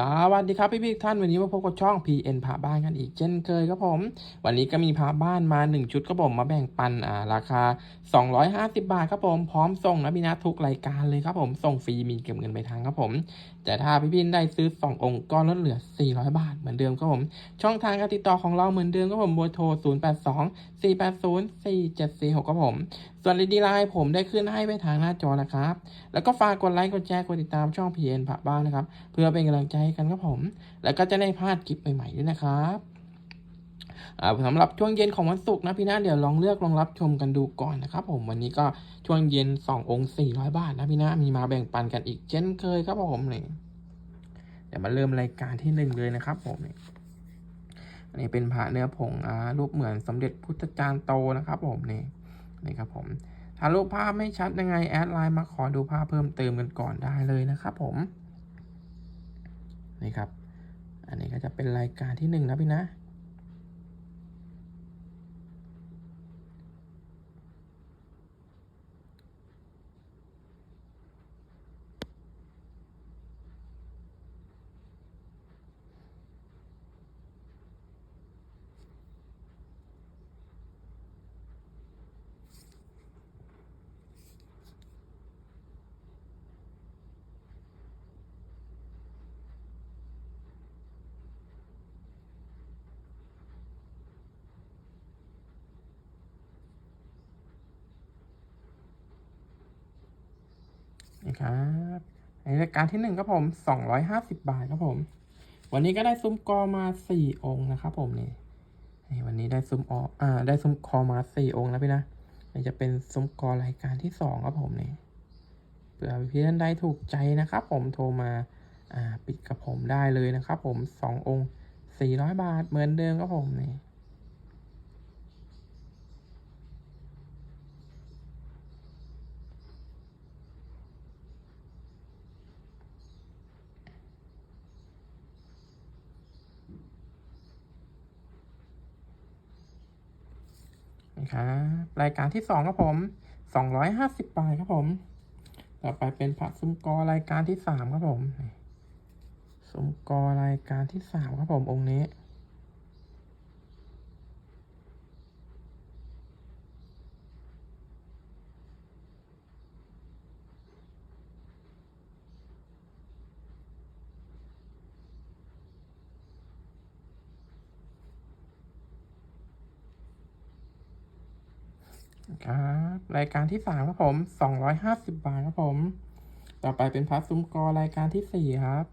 สวัสดีครับพี่พี่ท่านวันนี้มาพบกับช่อง PN พาบ้านกันอีกเช่นเคยครับผม วันนี้ก็มีพาบ้านมา 1 ชุดครับผมมาแบ่งปันอ่าราคา 250 บาทครับผมพร้อมส่งนะพี่นะทุกรายการเลยครับผมส่งฟรีมีเก็บเงินไปทางครับผม แต่ถ้าพี่พีนได้ซื้อ 2 องค์ก็ลดเหลือ 400 บาทเหมือนเดิมครับผม ช่องทางการติดต่อของเราเหมือนเดิมครับผมเบอร์โทร 082 480 4746ครับผม ส่วนรีดีไลน์ผมได้ขึ้นให้ไว้ทางหน้าจอนะครับ แล้วก็ฝากกดไลค์กดแชร์กดติดตามช่องพีเอ็นพะบ้างนะครับ เพื่อเป็นกำลังใจให้กันครับผม แล้วก็จะได้พลาดคลิปใหม่ๆด้วยนะครับ สำหรับช่วงเย็นของวันศุกร์นะพี่นะเดี๋ยวลองเลือกลองรับชมกันดูก่อนนะครับผมวันนี้ก็ช่วงเย็น 2 องค์ 400 บาทนะพี่นะมีมาแบ่งปันกันอีกเช่นเคยครับผมเนี่ยเดี๋ยวมาเริ่มรายการที่หนึ่งเลยนะครับผมนี่อันนี้เป็นพระเนื้อผงอ่ารูปเหมือนสมเด็จพุทธจารย์โตนะครับผมนี่นี่ครับผมถ้ารูปภาพไม่ชัดยังไงแอดไลน์มาขอดูภาพเพิ่มเติมกันก่อนได้เลยนะครับผมนี่ครับ อันนี้ก็จะเป็นรายการที่หนึ่งนะพี่นะ นี่ครับในรายการที่หนึ่งครับผมสองร้อยห้าสิบบาทครับผม วันนี้ก็ได้ซุ้มกอมาสี่องค์นะครับผมนี่นี่วันนี้ได้ซุ้มออ่า ได้ซุ้มคอมาสี่องค์แล้วพี่นะนี่จะเป็นซุ้มกอรายการที่สองครับผมนี่เผื่อพี่ท่านใดถูกใจนะครับ ผมโทรมาอ่าปิดกับผมได้เลยนะครับ ผมสององค์สี่ร้อยบาทเหมือนเดิมครับผมนี่ ครับรายการที่สองครับผมสองร้อยห้าสิบบาทครับผม ต่อไปเป็นผักซุ้มกอรายการที่สามครับผมซุ้มกอรายการที่สามครับผมองค์นี้ ครับรายการที่สามครับผมสองร้อยห้าสิบบาทครับผม ต่อไปเป็นพัสซุ้มกอรายการที่สี่ครับ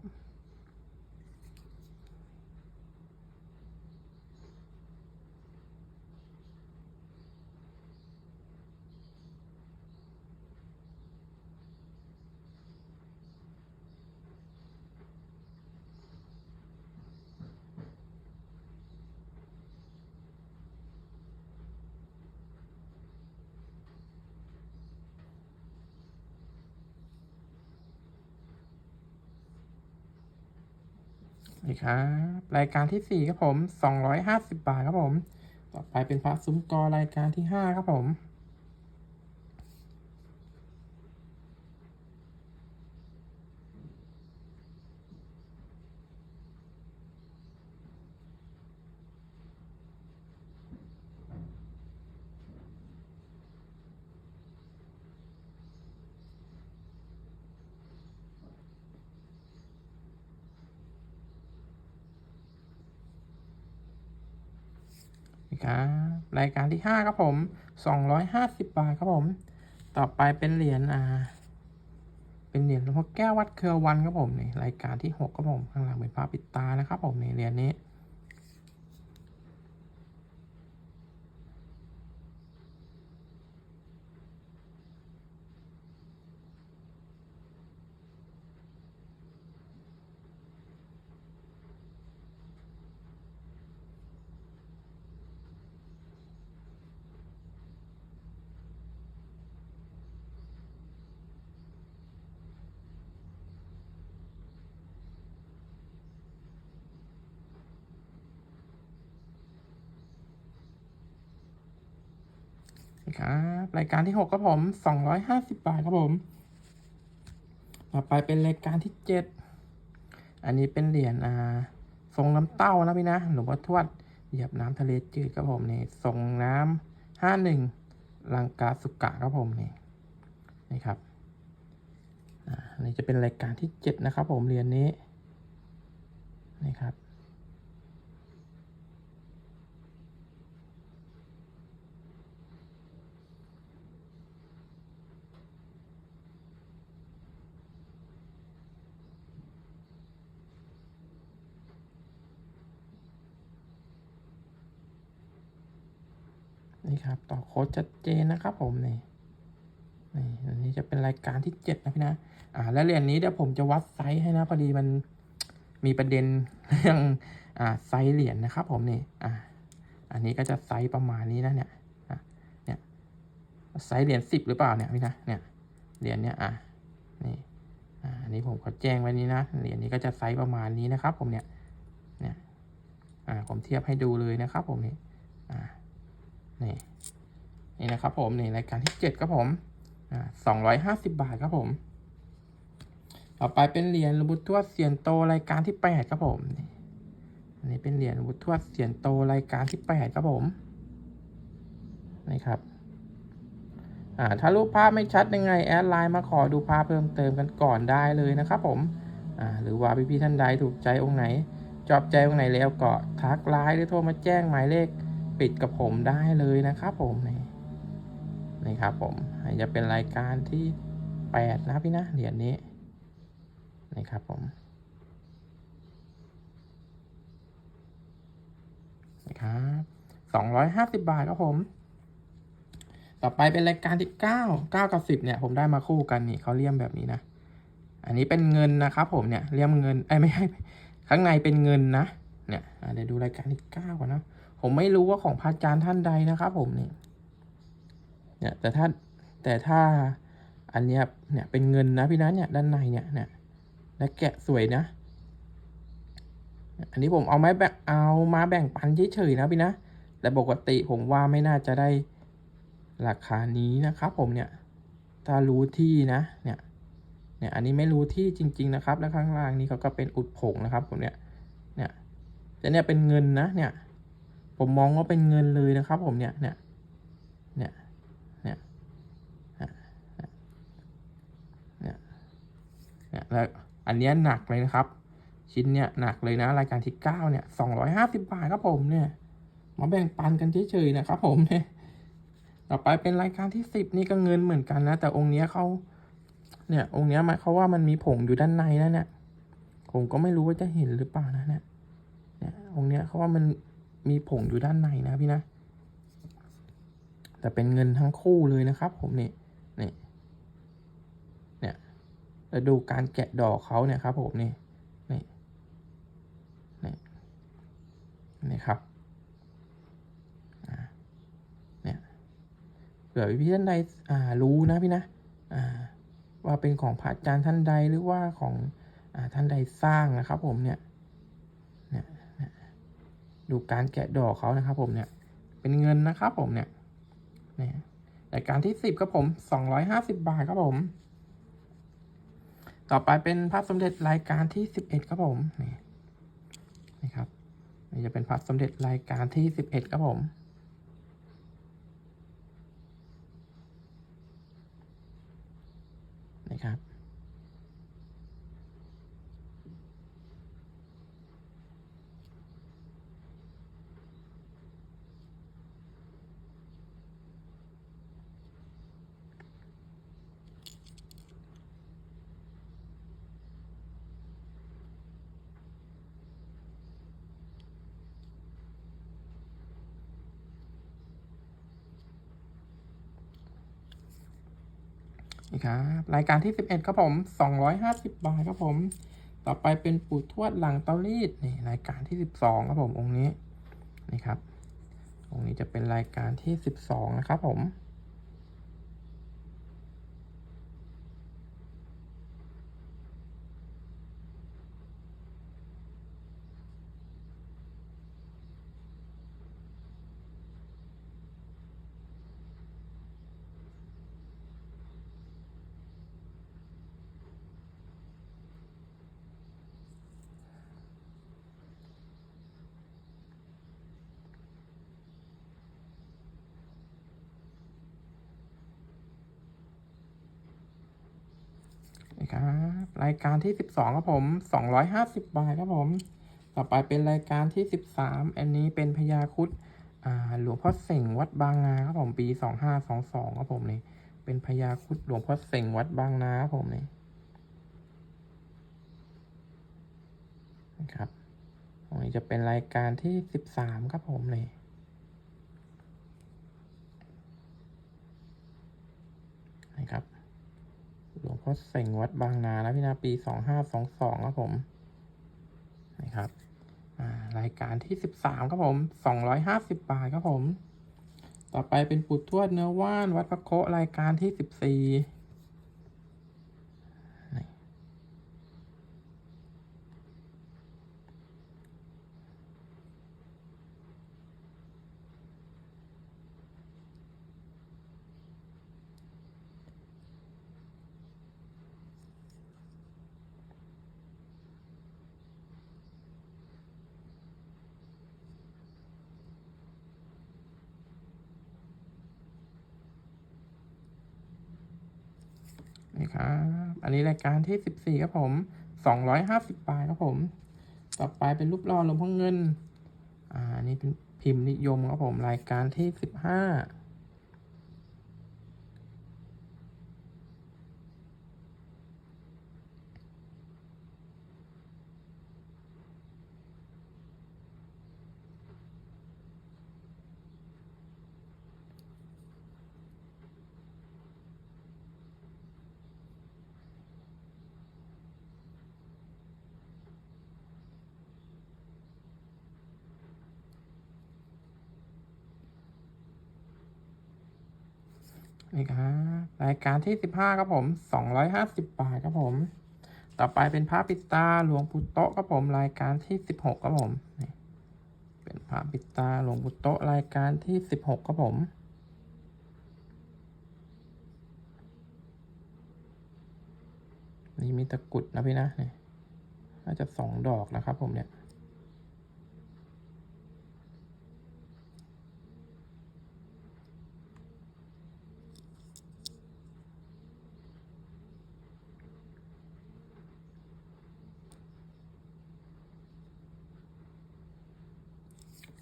นี่ครับรายการที่สี่ครับผมสองร้อยห้าสิบบาทครับผม ต่อไปเป็นพระซุ้มกอรายการที่ห้าครับผม นี่ครับรายการที่ห้าครับผมสองร้อยห้าสิบบาทครับผม ต่อไปเป็นเหรียญอ่า เป็นเหรียญหลวงพ่อแก้ววัดเครือวันครับผมนี่รายการที่หกครับผม ข้างหลังเป็นพระปิดตานะครับผมนี่เหรียญนี้ ครับ รายการที่หกครับผมสองร้อยห้าสิบบาทครับผม ต่อไปเป็นรายการที่เจ็ดอันนี้เป็นเหรียญอ่าทรงน้ำเต้านะพี่นะหลวงพ่อทวดเหยียบน้ำทะเลจืดครับผมนี่ทรงน้ำห้าหนึ่งลังกาสุกะครับผมนี่นี่ครับอ่านนี้จะเป็นรายการที่เจ็ดนะครับผมเหรียญนี้นี่ครับ นี่ครับ ต่อโค้ดชัดเจนนะครับผมนี่นี่อันนี้จะเป็นรายการที่เจ็ดนะพี่นะ อ่า แล้วเหรียญนี้เดี๋ยวผมจะวัดไซส์ให้นะพอดีมันมีประเด็นเรื่องอ่าไซส์เหรียญนะครับ ผมนี่อ่าอันนี้ก็จะไซส์ประมาณนี้นะเนี่ยอะเนี่ยไซส์เหรียญสิบหรือเปล่าเนี่ยพี่นะเนี่ยเหรียญเนี่ยอะนี่อ่าอันนี้ผมขอแจ้งไว้นี้นะเหรียญนี้ก็จะไซส์ประมาณนี้นะครับ ผมเนี่ยเนี่ยอ่าผมเทียบให้ดูเลยนะครับ ผมนี่ นี่นี่นะครับผมนี่รายการที่เจ็ดครับผมสองร้อยห้าสิบบาทครับผม ต่อไปเป็นเหรียญหลบุตทวดเสียนโตรายการที่แปดครับผมนี่อันนี้เป็นเหรียญหลบุตทวดเสียนโตรายการที่แปดครับผมนี่ครับอ่าถ้ารูปภาพไม่ชัดยังไงแอดไลน์มาขอดูภาพเพิ่มเติมกันก่อนได้เลยนะครับผมอ่าหรือว่าพี่ๆท่านใดถูกใจองค์ไหนชอบใจองค์ไหนแล้วก็ทักไลน์หรือโทรมาแจ้งหมายเลข ปิดกับผมได้เลยนะครับผมนี่นี่ครับผมจะเป็นรายการที่แปดนะพี่นะเหรียญนี้นี่ครับผมนี่ครับสองร้อยห้าสิบบาทครับผม ต่อไปเป็นรายการที่เก้าเก้ากับสิบเนี่ย ผมได้มาคู่กันนี่เขาเลี่ยมแบบนี้นะอันนี้เป็นเงินนะครับผมเนี่ยเลี่ยมเงินไอ้ไม่ใช่ข้างในเป็นเงินนะเนี่ยเดี๋ยวดูรายการที่เก้าก่อนนะ ผมไม่รู้ว่าของพระอาจารย์ท่านใดนะครับ ผมนี่เนี่ยแต่ถ้าแต่ถ้าอันเนี้ยเนี่ยเป็นเงินนะพี่นะเนี่ยด้านในเนี่ยเนี่ยและแกะสวยนะ อันนี้ผมเอาไม้แบ่งเอามาแบ่งปันเฉยๆนะพี่นะแต่ปกติผมว่าไม่น่าจะได้ราคานี้นะครับ ผมเนี่ย ถ้ารู้ที่นะเนี่ยเนี่ยอันนี้ไม่รู้ที่จริง ๆ นะครับ แล้วข้างล่างนี้เขาก็เป็นอุดผงนะครับ ผมเนี่ยเนี่ยแต่เนี่ยเป็นเงินนะเนี่ย ผมมองว่าเป็นเงินเลยนะครับผมเนี่ยเนี่ยเนี่ยเนี่ยเนี่ยเนี่ยแล้วอันเนี้ยหนักเลยนะครับ ชิ้นเนี้ยหนักเลยนะรายการที่เก้าเนี่ยสองร้อยห้าสิบบาทครับผมเนี่ยมาแบ่งปันกันเฉยๆนะครับผมเนี่ยต่อไปเป็นรายการที่สิบนี่ก็เงินเหมือนกันนะแต่องค์เนี้ยเขาเนี่ย องค์เนี้ยมาเขาว่ามันมีผงอยู่ด้านในนะเนี่ยผมก็ไม่รู้ว่าจะเห็นหรือเปล่านะเนี่ยเนี่ยองค์เนี้ยเขาว่ามัน มีผงอยู่ด้านในนะพี่นะ แต่เป็นเงินทั้งคู่เลยนะครับ ผมนี่นี่เนี่ยแล้วดูการแกะดอกเขาเนี่ยครับ ผมนี่นี่นี่นี่ครับเนี่ยเผื่อพี่ท่านใดอ่ารู้นะพี่นะอ่าว่าเป็นของพระอาจารย์ท่านใดหรือว่าของอ่าท่านใดสร้างนะครับ ผมเนี่ยเนี่ย ดูการแกะดอกเขานะครับผมเนี่ยเป็นเงินนะครับผมเนี่ยนี่รายการที่สิบครับผมสองร้อยห้าสิบบาทครับผม ต่อไปเป็นพระสมเด็จรายการที่สิบเอ็ดครับผมนี่นี่ครับนี่จะเป็นพระสมเด็จรายการที่สิบเอ็ดครับผมนี่ครับ นี่ครับรายการที่สิบเอ็ดครับผมสองร้อยห้าสิบบาทครับผม ต่อไปเป็นปู่ทวดหลังเตารีดนี่รายการที่สิบสองครับผมองค์นี้นี่ครับองค์นี้จะเป็นรายการที่สิบสองนะครับผมายการที่สิบสองครับผมสองร้อยห้าสิบบาทครับผม ต่อไปเป็นรายการที่สิบสามอันนี้เป็นพญาคุดหลวงพ่อเสงวัดบางนาครับผมปีสองห้าสองสองครับผมนี่ เป็นพญาคุดหลวงพ่อเสงวัดบางนาครับผมนี่นะครับตรงนี้จะเป็นรายการที่สิบสามครับผมนี่นะครับ หลวงพ่อเสงวัดบางนานะพี่นาปีสองห้าสองสองครับผมนะครับรายการที่สิบสามครับผมสองร้อยห้าสิบบาทครับผม ต่อไปเป็นปุดทวดเนื้อว่านวัดพระโครายการที่สิบสี่ ครับ อันนี้รายการที่สิบสี่ครับผมสองร้อยห้าสิบบาทครับผม ต่อไปเป็นรูปหล่อหลวงพ่อเงิน อ่านนี่เป็นพิมพ์นิยมครับผม รายการที่สิบห้า นี่ครับรายการที่สิบห้าครับผมสองร้อยห้าสิบบาทครับผม ต่อไปเป็นพระปิตาหลวงปู่โตครับผม รายการที่สิบหกครับผมนี่เป็นพระปิตาหลวงปู่โตรายการที่สิบหกครับผมนี่มีตะกุดนะพี่นะนี่น่าจะสองดอกนะครับผมเนี่ย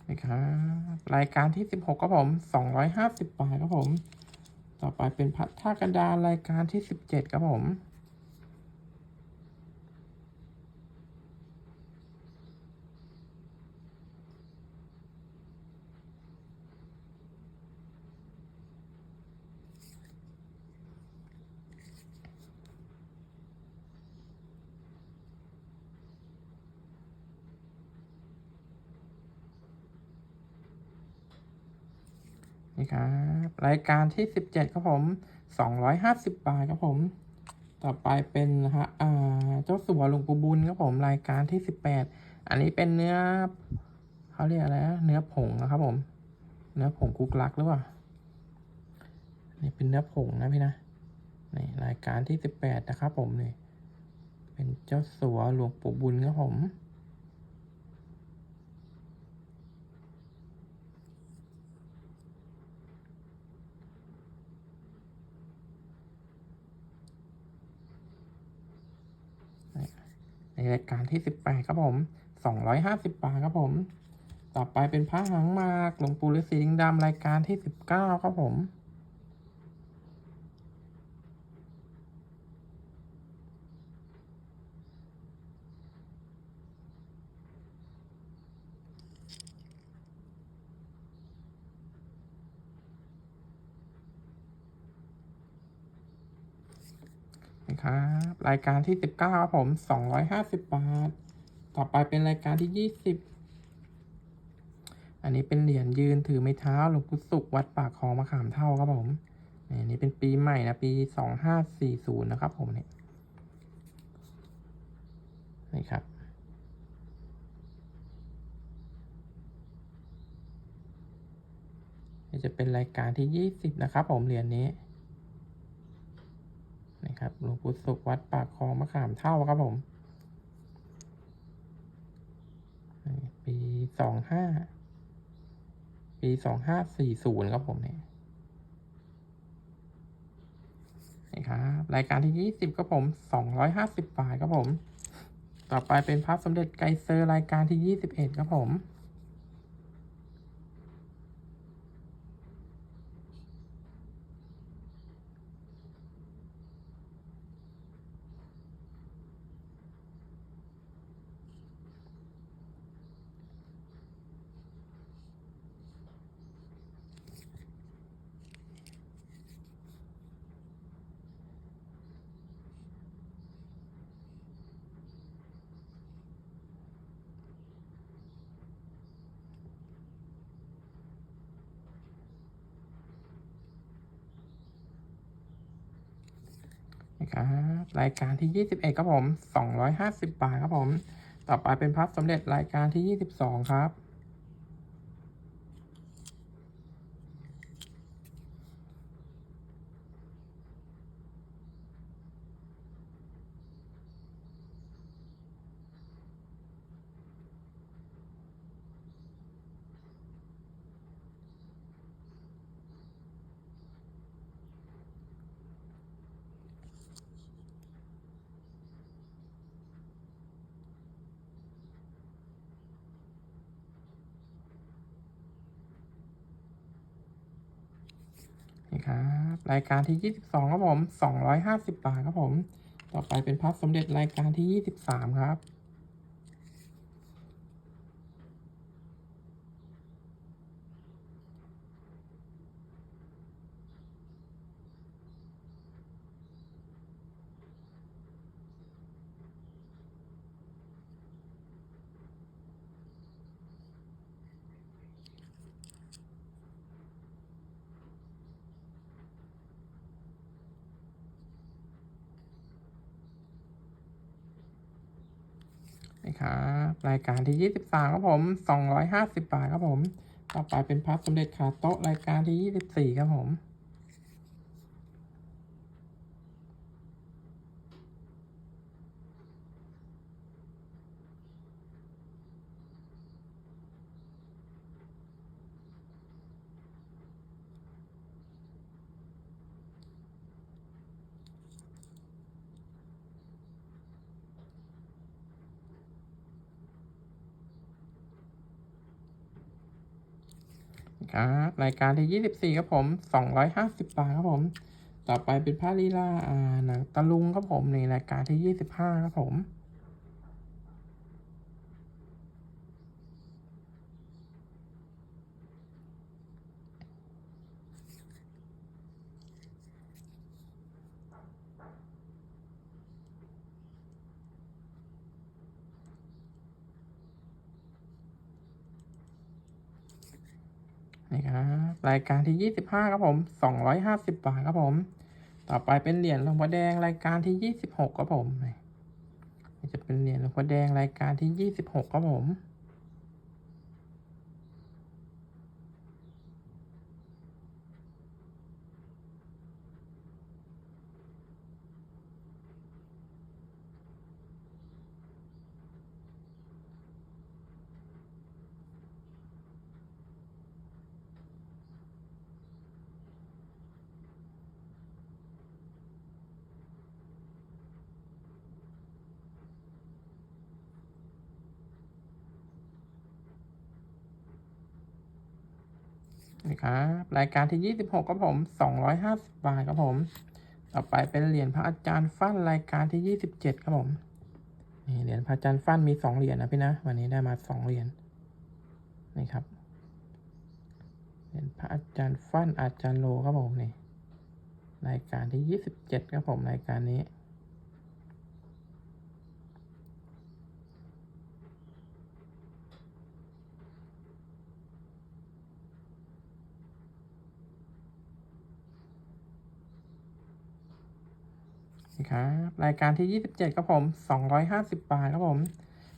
นะครับรายการที่สิบหกครับผมสองร้อยห้าสิบบาทครับผม ต่อไปเป็นพัดท่ากระดานรายการที่สิบเจ็ดครับผมีครับ รายการที่สิบเจ็ดครับผมสองร้อยห้าสิบบาทครับผม ต่อไปเป็นนะฮะอ่าเจ้าสัวหลวงปู่บุญครับผม รายการที่สิบแปดอันนี้เป็นเนื้อเขาเรียกอะไรเนื้อผงนะครับผม เนื้อผงกุกลักหรือเปล่านี่เป็นเนื้อผงนะพี่นะนี่รายการที่สิบแปดนะครับผมนี่เป็นเจ้าสัวหลวงปู่บุญครับผม ใน รายการที่สิบแปดครับผมสองร้อยห้าสิบบาทครับผม ต่อไปเป็นพระหางมากหลวงปู่ฤาษีลิงดำรายการที่สิบเก้าครับผม นะครับ รายการที่สิบเก้าครับผมสองร้อยห้าสิบบาท ต่อไปเป็นรายการที่ยี่สิบอันนี้เป็นเหรียญยืนถือไม้เท้าหลวงปู่สุขวัดปากคลองมะขามเท่าครับผมอันนี้เป็นปีใหม่นะปีสองห้าสี่ศูนย์นะครับผมเนี่ยนี่ครับจะเป็นรายการที่ยี่สิบนะครับผมเหรียญนี้ นะครับหลวงปู่สุขวัดปากคลองมะขามเท่าครับผมปีสองห้าปีสองห้าสี่ศูนย์ครับผมเนี่ยนี่ครับรายการที่20ครับผม250บาทครับผม ต่อไปเป็นพระสมเด็จไกรเซอร์รายการที่21ครับผม ครับรายการที่ 21 ครับผม 250 บาทครับผม ต่อไปเป็นพับสำเร็จรายการที่ 22 ครับ นี่ครับรายการที่ 22 ครับผม 250 บาทครับผม ต่อไปเป็นพับสมเด็จรายการที่ 23 ครับ ครับรายการที่ 23ครับผม 250 บาทครับผม ต่อไปเป็นพับสมเด็จขาโต๊ะรายการที่ 24 ครับผม ครับรายการที่ 24 ครับผม 250 บาทครับผม ต่อไปเป็นผ้าลีลาอ่าหนังตะลุงครับผมในรายการที่ 25 ครับผม นี่ค รายการที่ 25 ครับผม 250 บาทครับผม ต่อไปเป็นเหรียญหลวงพ่อแดงรายการที่ 26 ครับผมจะเป็นเหรียญหลวงพ่อแดงรายการที่ 26 ครับผม นี่ ครับ รายการที่ 26ครับผม 250 บาทครับผม ต่อไปเป็นเหรียญพระอาจารย์ฟั่นรายการที่ 27ครับผมนี่เหรียญพระอาจารย์ฟั่นมีสองเหรียญนะพี่นะ วันนี้ได้มาสองเหรียญนี่ครับเหรียญพระอาจารย์ฟั่นอาจารย์โลครับผมนี่รายการที่ 27ครับผมรายการนี้ นี่ ครับรายการที่ 27ครับผม 250 บาทครับผม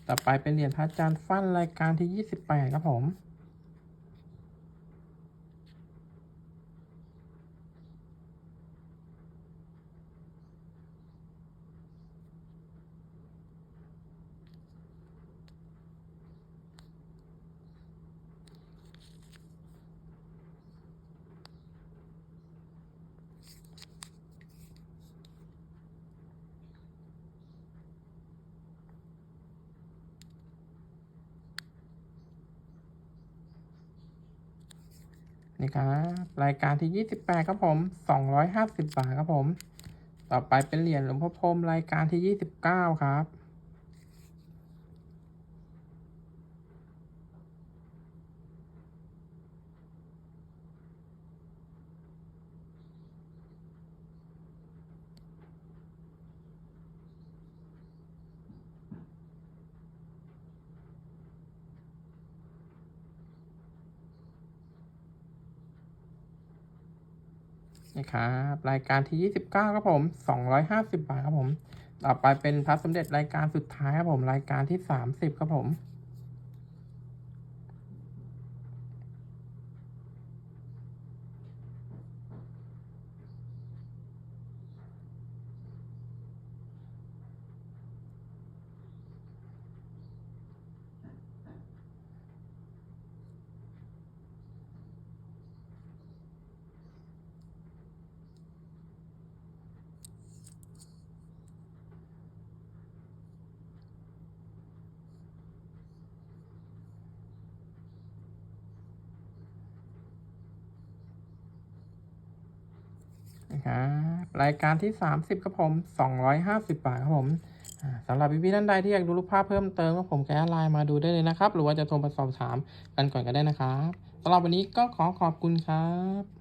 ต่อไปเป็นเหรียญพระอาจารย์ฟั่นรายการที่ 28ครับผมีครับรายการที่ 28 ครับผม 250 บาทครับผม ต่อไปเป็นเหรียญหลวงพ่อพรมรายการที่ 29 ครับ นะครับรายการที่ 29ครับผม 250 บาทครับผม ต่อไปเป็นพระสมเด็จรายการสุดท้ายครับผมรายการที่ 30ครับผม นะครับรายการที่ 30ครับผม 250 บาทครับผมสำหรับพี่ๆท่านใดที่อยากดูรูปภาพเพิ่มเติมก็ผมแก้ไลน์มาดูได้เลยนะครับ หรือว่าจะโทรมาสอบถามกันก่อนก็ได้นะครับสำหรับวันนี้ก็ขอขอบคุณครับ